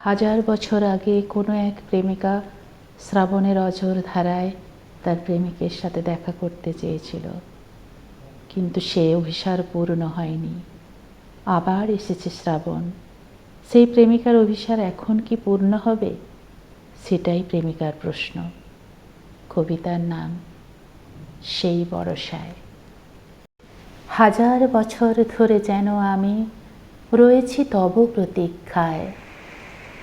হাজার বছর আগে কোনো এক প্রেমিকা শ্রাবণের অঝোর ধারায় তার প্রেমিকের সাথে দেখা করতে চেয়েছিল। কিন্তু সে অভিসার পূর্ণ হয়নি। আবার এসেছে শ্রাবণ। সেই প্রেমিকার অভিসার এখন কি পূর্ণ হবে? সেটাই প্রেমিকার প্রশ্ন। কবিতার নাম, সেই বরসায় হাজার বছর ধরে যেন আমি রয়েছি তব প্রতীক্ষায়।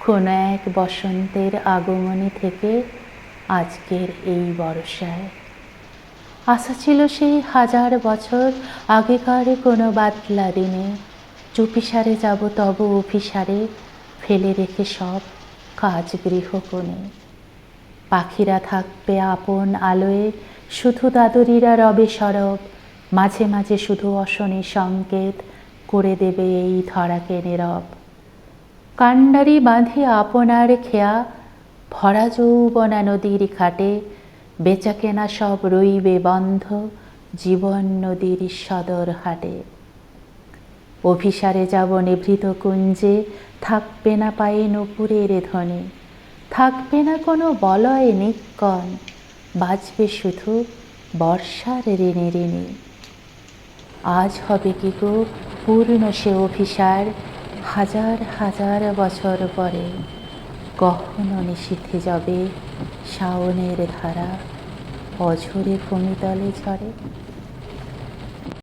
কোনো এক বসন্তের আগমনী থেকে আজকের এই বর্ষায়। আশা ছিল সেই হাজার বছর আগেকার কোনো বাতলা দিনে। চুপিসারে যাব তব অফিসারে ফেলে রেখে সব কাজ গৃহকোণে। পাখিরা থাকবে আপন আলোয়, শুধু দাদুরিরা রবে সরব। মাঝে মাঝে শুধু অশনি সংকেত করে দেবে এই ধরাকে নীরব। কাণ্ডারি বাঁধে আপনার খেয়া। ভরা যৌবনা নদীর ঘাটে বেচা কেনা সব রইবে বন্ধ জীবন নদীর সদর হাটে। অভিসারে যাব নিভৃত কুঞ্জে, থাকবে না পায়ে নপুরের ধ্বনি। থাকবে না কোনো বলয় নিকন বাজবে শুধু বর্ষার ঋণে ঋণে। আজ হবে কি গো পূর্ণ সে অভিসার হাজার হাজার বছর পরে গহন নিষিদ্ধে যাবে শাওনের ধারা অঝরে ভূমিতলে ঝরে।